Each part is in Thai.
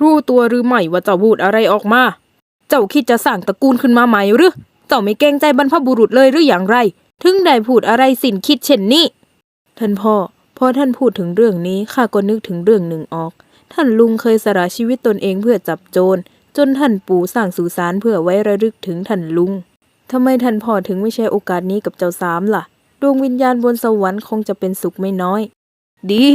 รู้ตัวหรือไม่ว่าเจ้าพูดอะไรออกมา เจ้าคิดจะสร้างตระกูลขึ้นมาใหม่หรือ เจ้าไม่เกรงใจบรรพบุรุษเลยหรืออย่างไร ถึงได้พูดอะไรสินคิดเช่นนี้ ท่านพ่อ พอท่านพูดถึงเรื่องนี้ข้าก็นึกถึงเรื่องหนึ่งออก ท่านลุงเคยสละชีวิตตนเองเพื่อจับโจร จนท่านปู่สร้างสุสานเพื่อไว้ระลึกถึงท่านลุงทำไมท่านพ่อถึงไม่ใช้โอกาสนี้กับเจ้าสามล่ะ ดวงวิญญาณบนสวรรค์คงจะเป็นสุขไม่น้อย ดี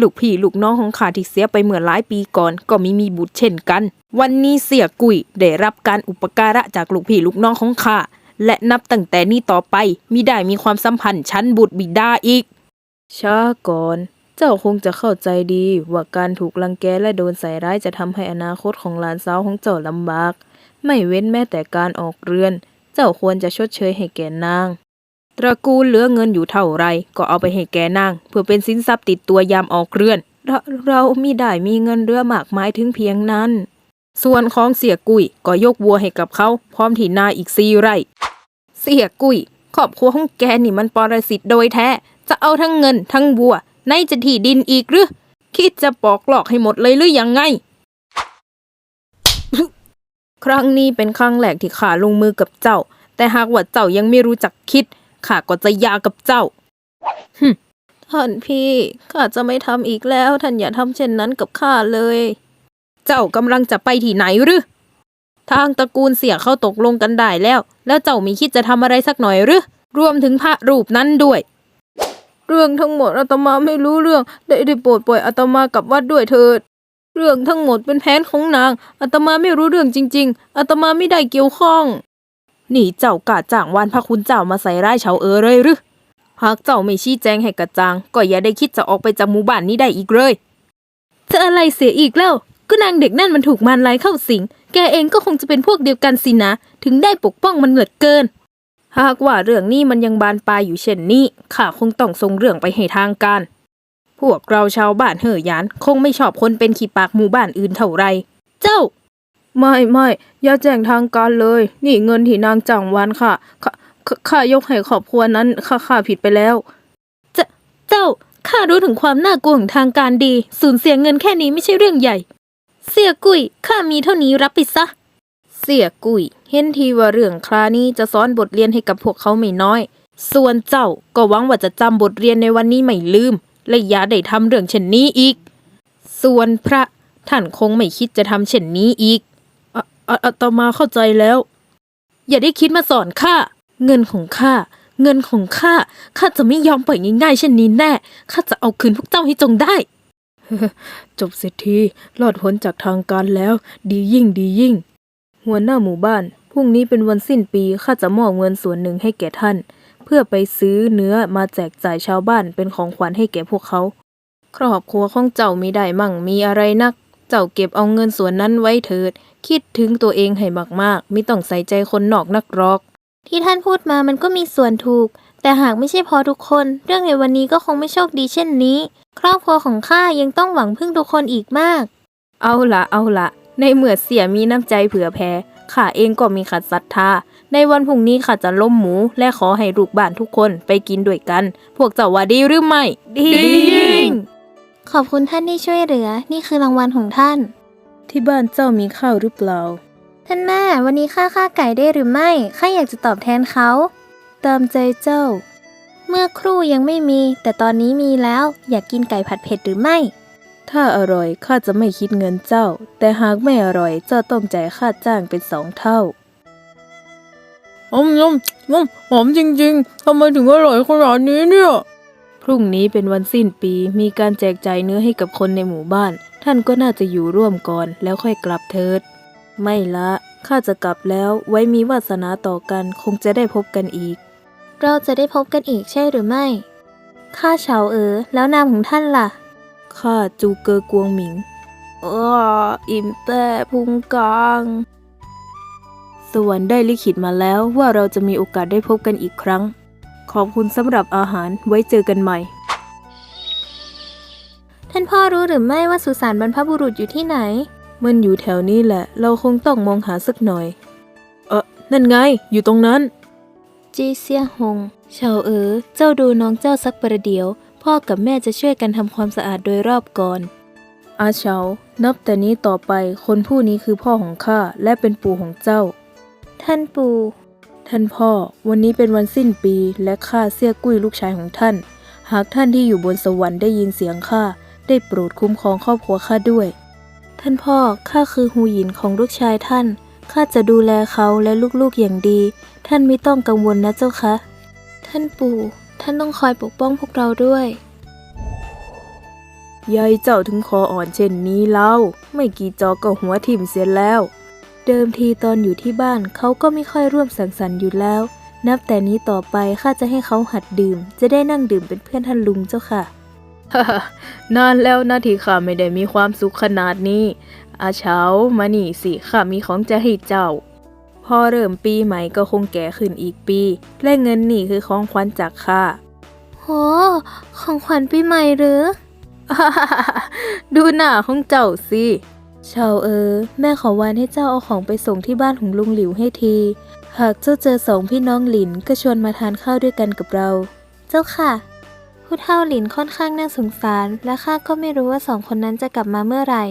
ลูกพี่ลูกน้องของข้าที่เสียไปเมื่อหลายปีก่อนก็ไม่มีบุตรเช่นกัน วันนี้เสียกุยได้รับการอุปการะจากลูกพี่ลูกน้องของข้าและนับตั้งแต่นี้ต่อไปมิได้มีความสัมพันธ์ชั้นบุตรบิดาอีกช้าก่อน เจ้าคงจะเข้าใจดีว่าการถูกลังแกและโดนใส่ร้ายจะทำให้อนาคตของหลานสาวของเจ้าลำบาก ไม่เว้นแม้แต่การออกเรือน เจ้าควรจะชดเชยให้แก่นาง ตระกูลเหลือเงินอยู่เท่าไร ก็เอาไปให้แกนางเพื่อเป็นสินทรัพย์ติดตัวยามออกเรือน เราเรามิได้มีเงินเรือมากมายถึงเพียงนั้น ส่วนของเสียกุยก็ยกวัวให้กับเขา พร้อมที่นาอีกสี่ไร่ เสียกุยครอบครัวของแกนี่มันปรสิตโดยแท้ จะเอาทั้งเงินทั้งวัวในจะที่ดินอีกหรือ คิดจะปอกหลอกให้หมดเลยหรือยังไง ครั้งนี้เป็นครั้งแรกที่ข้าลงมือกับเจ้า แต่หากว่าเจ้ายังไม่รู้จักคิด ข้าก็จะหยากับเจ้าหึท่านพี่ข้าจะไม่ทำอีกแล้วท่านอย่าทำเช่นนั้นกับข้าเลย เจ้ากำลังจะไปที่ไหนหรือทางตระกูลเสียเขาตกลงกันได้แล้ว แล้วเจ้ามีคิดจะทำอะไรสักหน่อยหรือรวมถึงพระรูปนั้นด้วย เรื่องทั้งหมดอาตมาไม่รู้เรื่อง ได้ได้โปรดปล่อยอาตมากลับวัดด้วยเถิด เรื่องทั้งหมดเป็นแผนของนางอาตมาไม่รู้เรื่องจริง ๆอาตมาไม่ได้เกี่ยวข้อง นี่เจ้ากาจ้างวานพระคุณเจ้ามาใส่ร้ายชาวเออเลยหรือหากเจ้าไม่ชี้แจงให้กระจ่าง ก็อย่าได้คิดจะออกไปจากหมู่บ้านนี้ได้อีกเลยจะอะไรเสียอีกแล้วก็นางเด็กนั่นมันถูกมารลายเข้าสิง แกเองก็คงจะเป็นพวกเดียวกันสินะ ถึงได้ปกป้องมันเหลือเกิน หากว่าเรื่องนี้มันยังบานปลายอยู่เช่นนี้ ข้าคงต้องส่งเรื่องไปให้ทางการ พวกเราชาวบ้านเห่อยาน คงไม่ชอบคนเป็นขี้ปากหมู่บ้านอื่นเท่าไร เจ้า ไม่ไม่อย่าแจ้งทางการเลย นี่เงินที่นางจ้างวานค่ะข้าข้าข้ายกให้ครอบครัวนั้นข้าข้าผิดไปแล้วจะเจ้าข้ารู้ถึงความน่ากลัวของทางการดี สูญเสียเงินแค่นี้ไม่ใช่เรื่องใหญ่ เสียกุยข้ามีเท่านี้รับไปซะ เสียกุยเห็นทีว่าเรื่องคราวนี้จะสอนบทเรียนให้กับพวกเขาไม่น้อย ส่วนเจ้าก็หวังว่าจะจำบทเรียนในวันนี้ไม่ลืม และอย่าได้ทำเรื่องเช่นนี้อีก ส่วนพระท่านคงไม่คิดจะทำเช่นนี้อีก อะอะอาตมาเข้าใจแล้ว อย่าได้คิดมาสอนข้าเงินของข้าเงินของข้าข้าจะไม่ยอมปล่อยง่ายๆเช่นนี้แน่ข้าจะเอาคืนพวกเจ้าให้จงได้ จบเสียทีรอดพ้นจากทางการแล้ว ดียิ่งดียิ่ง หัวหน้าหมู่บ้านพรุ่งนี้เป็นวันสิ้นปีข้าจะมอบเงินส่วนหนึ่งให้แก่ท่าน เพื่อไปซื้อเนื้อมาแจกจ่ายชาวบ้านเป็นของขวัญให้แก่พวกเขา ครอบครัวของเจ้ามีได้มั่งมีอะไรนัก เจ้าเก็บเอาเงินส่วนนั้นไว้เถิด คิดถึงตัวเองให้มากๆ ไม่ต้องใส่ใจคนนอกนักหรอก ที่ท่านพูดมามันก็มีส่วนถูก แต่หากไม่ใช่พอทุกคน เรื่องในวันนี้ก็คงไม่โชคดีเช่นนี้ ครอบครัวของข้ายังต้องหวังพึ่งทุกคนอีกมาก เอาละเอาละในเมื่อเสียมีน้ำใจเผื่อแผ่ข้าเองก็มีขัดศรัทธา ในวันพรุ่งนี้ข้าจะล้มหมูและขอให้ลูกบ้านทุกคนไปกินด้วยกัน พวกเจ้าว่าดีหรือไม่ ดียิ่ง ขอบคุณท่านที่ช่วยเหลือ นี่คือรางวัลของท่าน ที่บ้านเจ้ามีข้าวหรือเปล่า ท่านแม่ วันนี้ข้าฆ่าไก่ได้หรือไม่ ข้าอยากจะตอบแทนเขา ตามใจเจ้า เมื่อครู่ยังไม่มี แต่ตอนนี้มีแล้ว อยากกินไก่ผัดเผ็ดหรือไม่ ถ้าอร่อยข้าจะไม่คิดเงินเจ้า แต่หากไม่อร่อยเจ้าต้องจ่ายค่าจ้างเป็นสองเท่าอมยมยมหอมจริงๆทำไมถึงอร่อยขนาดนี้เนี่ยพ รุ่งนี้เป็นวันสิ้นปี มีการแจกจ่ายเนื้อให้กับคนในหมู่บ้าน ท่านก็น่าจะอยู่ร่วมก่อนแล้วค่อยกลับเถิด ไม่ละ ข้าจะกลับแล้ว ไว้มีวาสนาต่อกัน คงจะได้พบกันอีก เราจะได้พบกันอีกใช่หรือไม่ ข้าเฉาเอ๋อ แล้วนามของท่านล่ะ ข้าจูเกอกวงหมิงเอออิ่มแต่พุงกลางสวรรค์ได้ลิขิตมาแล้วว่าเราจะมีโอกาสได้พบกันอีกครั้ง ขอบคุณสำหรับอาหารไว้เจอกันใหม่ ท่านพ่อรู้หรือไม่ว่าสุสานบรรพบุรุษอยู่ที่ไหน มันอยู่แถวนี้แหละ เราคงต้องมองหาสักหน่อย เออนั่นไง อยู่ตรงนั้น จีเซียหงเฉาเอ๋อเจ้าดูน้องเจ้าสักประเดี๋ยว พ่อกับแม่จะช่วยกันทำความสะอาดโดยรอบก่อน อาเฉา นับแต่นี้ต่อไปคนผู้นี้คือพ่อของข้าและเป็นปู่ของเจ้า ท่านปู่ ท่านพ่อ วันนี้เป็นวันสิ้นปีและข้าเสี่ยกุ้ยลูกชายของท่าน หากท่านที่อยู่บนสวรรค์ได้ยินเสียงข้าได้โปรดคุ้มครองครอบครัวข้าด้วย ท่านพ่อข้าคือหูหยินของลูกชายท่านข้าจะดูแลเขาและลูกๆอย่างดี ท่านไม่ต้องกังวลนะเจ้าคะ ท่านปู่ ท่านต้องคอยปกป้องพวกเราด้วยยายเจ้าถึงคออ่อนเช่นนี้เล่าไม่กี่จอก็หัวทิ่มเสียแล้ว เดิมทีตอนอยู่ที่บ้านเขาก็ไม่ค่อยร่วมสังสรรค์อยู่แล้ว นับแต่นี้ต่อไปข้าจะให้เขาหัดดื่ม จะได้นั่งดื่มเป็นเพื่อนท่านลุงเจ้าค่ะ นานแล้วนะที่ข้าไม่ได้มีความสุขขนาดนี้ อาเช้ามานี่สิข้ามีของจะให้เจ้า พอเริ่มปีใหม่ก็คงแก่ขึ้นอีกปี และเงินนี่คือของขวัญจากข้าโห ของขวัญปีใหม่หรือ ดูหน้าของเจ้าสิเชาวเออ แม่ขอวานให้เจ้าเอาของไปส่งที่บ้านของลุงหลิวให้ที หากเจ้าเจอสองพี่น้องหลินก็ชวนมาทานข้าวด้วยกันกับเรา เจ้าค่ะ ผู้เฒ่าหลินค่อนข้างน่าสงสาร และข้าก็ไม่รู้ว่าสองคนนั้นจะกลับมาเมื่อไหร่